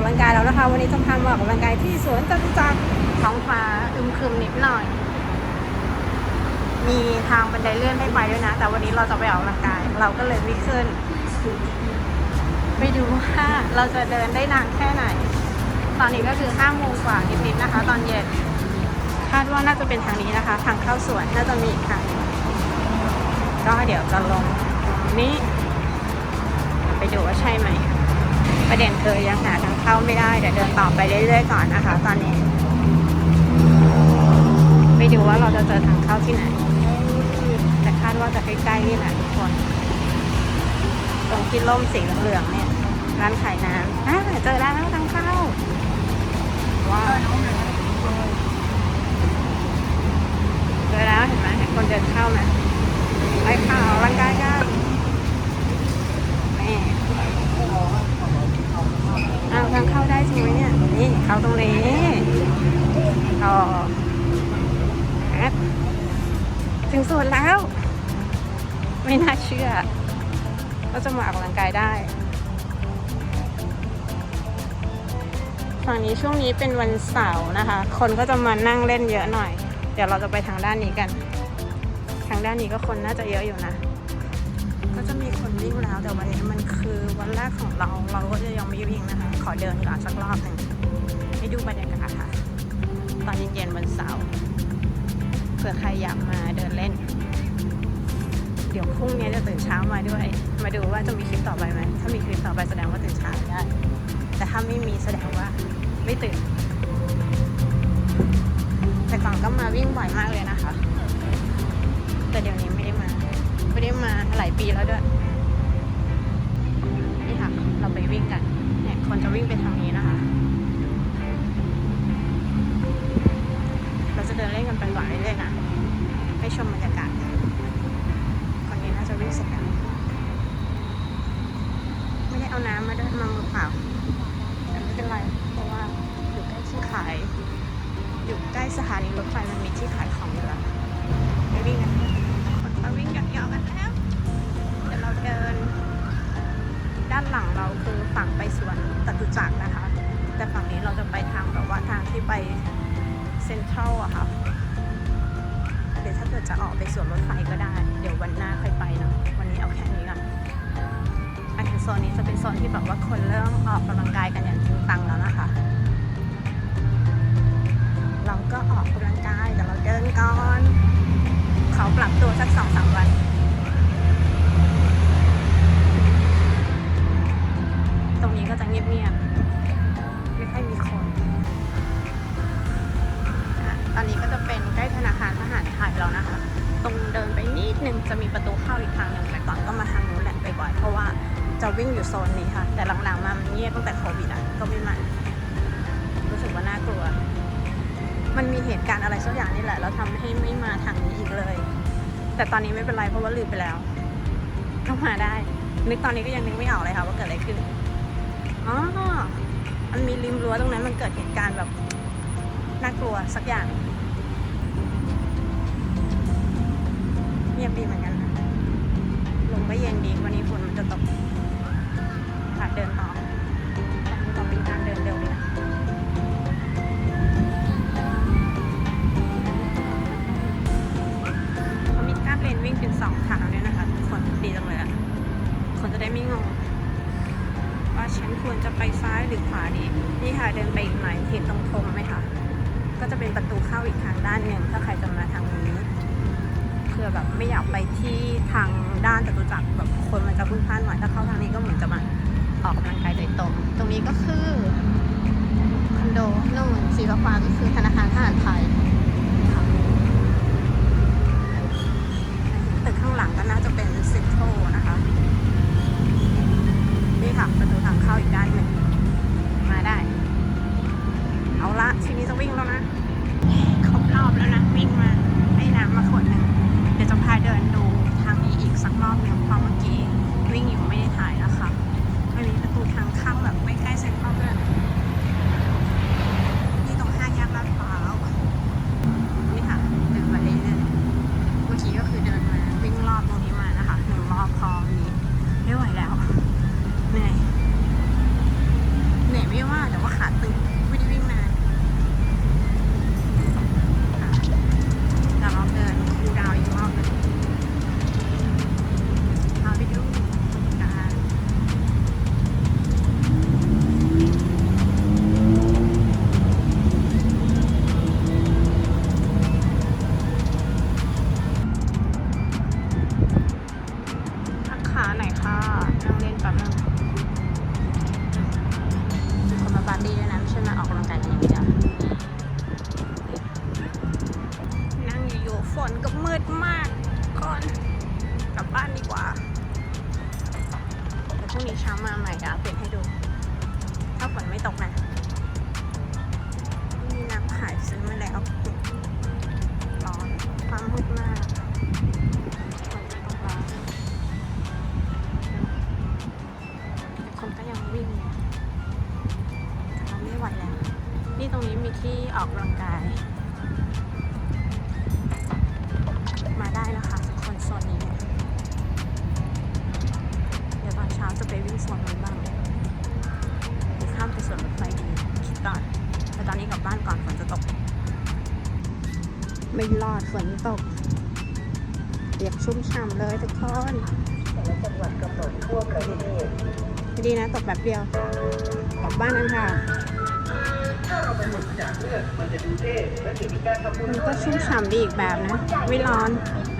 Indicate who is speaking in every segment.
Speaker 1: อกกำลังกายแล้วนะคะ วันนี้จะพามาออกกำลังกายที่สวนจตุจักรท้องฟ้าอึมครึมนิดหน่อย มีทางบันไดเลื่อนให้ไปด้วยนะ แต่วันนี้เราจะไปออกกำลังกาย เราก็เลยไม่งขึ้น ไปดูว่าเราจะเดินได้นานแค่ไหน ตอนนี้ก็คือ5โมงกว่านิดๆนะคะ ตอนเย็นคาดว่าน่าจะเป็นทางนี้นะคะ ทางเข้าสวนน่าจะมีอีกทางหนึ่งก็เดี๋ยวจะลงนี้ ไปดูว่าใช่ไหม ประเด็นคือยังหาทางเข้าไม่ได้เดี๋ยวเดินต่อไปเรื่อยๆก่อนนะคะ ตอนนี้ไปดูว่าเราจะเจอทางเข้าที่ไหน แต่คาดว่าจะใกล้ๆนี่แหละทุกคน ตรงที่ร่มสีเหลืองๆเนี่ย ร้านขายน้ำอ่าเจอแล้วทางเข้าว้าวเจอแล้วเห็นไหมเห็นคนเดินเข้าไหมไปข่าวร่างกายกัน อาทางเข้าได้ใช่ไหมเนี่ย นี่เข้าตรงนี้ต่อแอดถึงสวนแล้ว ไม่น่าเชื่อว่าจะมาออกกำลังกายได้ ฝั่งนี้ช่วงนี้เป็นวันเสาร์นะคะ คนก็จะมานั่งเล่นเยอะหน่อย เดี๋ยวเราจะไปทางด้านนี้กัน ทางด้านนี้ก็คนน่าจะเยอะอยู่นะ ก็จะมีคนวิ่งแล้วแต่วันนี้มันคือวันแรกของเราเราก็จะยังไม่วิ่งนะคะ ขอเดินก่อนสักรอบหนึ่งให้ดูบรรยากาศค่ะ ตอนเย็นๆวันเสาร์เผื่อใครอยากมาเดินเล่น เดี๋ยวพรุ่งนี้จะตื่นเช้ามาด้วย มาดูว่าจะมีคลิปต่อไปไหมถ้ามีคลิปต่อไปแสดงว่าตื่นเช้าได้ แต่ถ้าไม่มีแสดงว่าไม่ตื่น แต่ก่อนก็มาวิ่งบ่อยมากเลยนะคะ แต่เดี๋ยวนี้ ไม่ได้มาหลายปีแล้วด้วย นี่ค่ะ เราไปวิ่งกัน เนี่ย คนจะวิ่งไปทางนี้นะคะ เราจะเดินเล่นกันไปก่อนเรื่อยๆนะ ให้ชมบรรยากาศ คนนี้น่าจะวิ่งเสร็จแล้ว ไม่ได้เอาน้ำมาด้วยมามือเปล่า ซ็นทรัลอะค่ะเดี๋ยวถ้าเกิดจะออกไปสวนรถไฟก็ได้ เดี๋ยววันหน้าค่อยไปเนาะวันนี้เอาแค่นี้ก่อนอันโซนนี้จะเป็นโซนที่แบบว่าคนเริ่มออกกำลังกายกันอย่างจริงจังแล้วนะคะ เราก็ออกกำลังกายแต่เราเดินก่อนเขาปรับตัวสักสองสามวันตรงนี้ก็จะเงียบๆไม่ค่อยมีคน จะมีประตูเข้าอีกทางหนึ่งแต่ก่อนก็มาทางนู้นแหละไปบ่อยเพราะว่าจะวิ่งอยู่โซนนี้ค่ะ แต่หลังๆมามันเงียบตั้งแต่โควิดอะก็ไม่มารู้สึกว่าน่ากลัว มันมีเหตุการณ์อะไรสักอย่างนี่แหละแล้วทำให้ไม่มาทางนี้อีกเลย แต่ตอนนี้ไม่เป็นไรเพราะว่าลืมไปแล้วก็มาได้ นึกตอนนี้ก็ยังนึกไม่ออกเลยค่ะว่าเกิดอะไรขึ้นอ๋อมันมีริมรั้วตรงนั้นมันเกิดเหตุการณ์แบบน่ากลัวสักอย่าง งียบดีเหมือนกันลมก็เย็นดีวันนี้ฝนมันจะตกค่ะเดินต่อแต่มันก็เป็นการเดินเร็วดีนะเขามีการเลนวิ่งเป็นสองทางด้วยนะคะทุกคนดีจังเลยอะคนจะได้ไม่งงว่าฉันควรจะไปซ้ายหรือขวาดีนี่ค่ะเดินไปอีกหน่อยเห็นตรงธงไหมคะก็จะเป็นประตูเข้าอีกทางด้านหนึ่งถ้าใครจะมาทางนี้ คือแบบไม่อยากไปที่ทางด้านจตุจักรแบบคนมันจะพลุกพล่านหน่อยถ้าเข้าทางนี้ก็เหมือนจะมาออกกำลังกายโดยตรง ตรงนี้ก็คือคอนโดนู่นสีฟ้าก็คือธนาคารทหารไทย สบาร์ตี้ด้วยนะ ไม่ใช่มาออกกำลังกายอย่างเดียว อดฝนตกเปียกชุ่มฉ่ำเลยทุกคน
Speaker 2: แต่ละจังหวัดกำหนดทั่วประเทศ
Speaker 1: ดีนะตกแบบเดียวกลับบ้านกันค่ะ
Speaker 2: ถ้าเราเป็นคนจากเลือดมันจะดูเท่และถือเป็นการทำบุญ
Speaker 1: มันก็ชุ่มฉ่ำดีอีกแบบนะ ไม่ร้อน
Speaker 3: ดูนะคน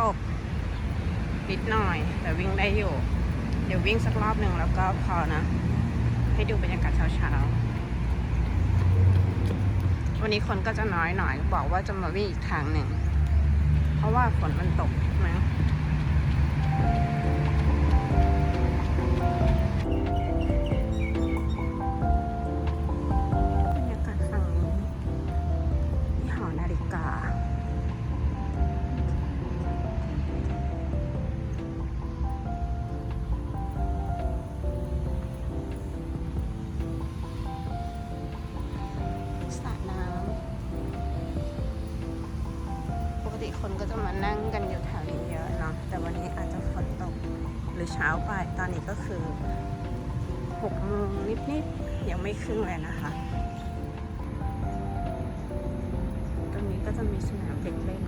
Speaker 3: ต
Speaker 2: ก
Speaker 1: นิดหน่อย แต่วิ่งได้อยู่ เดี๋ยววิ่งสักรอบหนึ่งแล้วก็พอนะ ให้ดูบรรยากาศเช้าๆ วันนี้คนก็จะน้อยหน่อย บอกว่าจะมาวิ่งอีกทางหนึ่ง เพราะว่าฝนมันตกนะ เช้าไป ตอนนี้ก็คือหกโมงนิดๆ ยังไม่ครึ่งเลยนะคะ ตรงนี้ก็จะมีสนามเด็กเล่น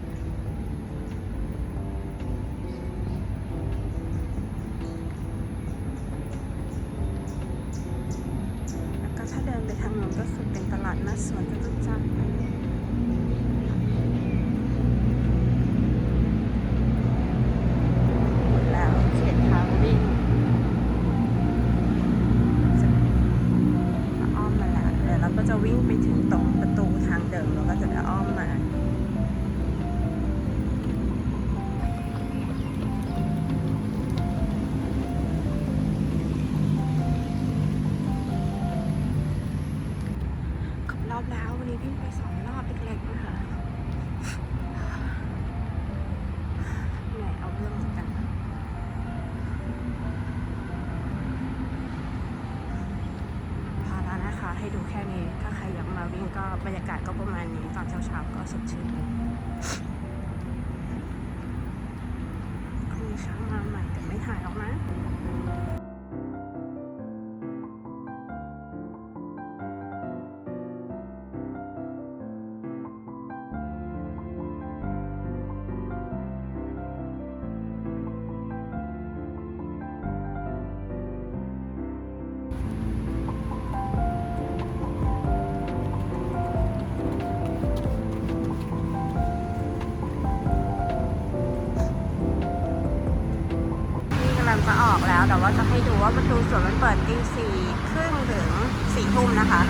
Speaker 1: แล้วก็ถ้าเดินไปทางนู้นก็คือเป็นตลาดนัดสวนจตุจักร ก็จะวิ่งไปถึงตรงประตูทางเดิมแล้วก็จะได้อ้อมมา ก็บรรยากาศก็ประมาณนี้ตอนเช้าๆก็สดชื่น จะให้ดูว่าประตูสวนมันเปิดตีสี่ครึ่งถึงสี่ทุ่มนะคะ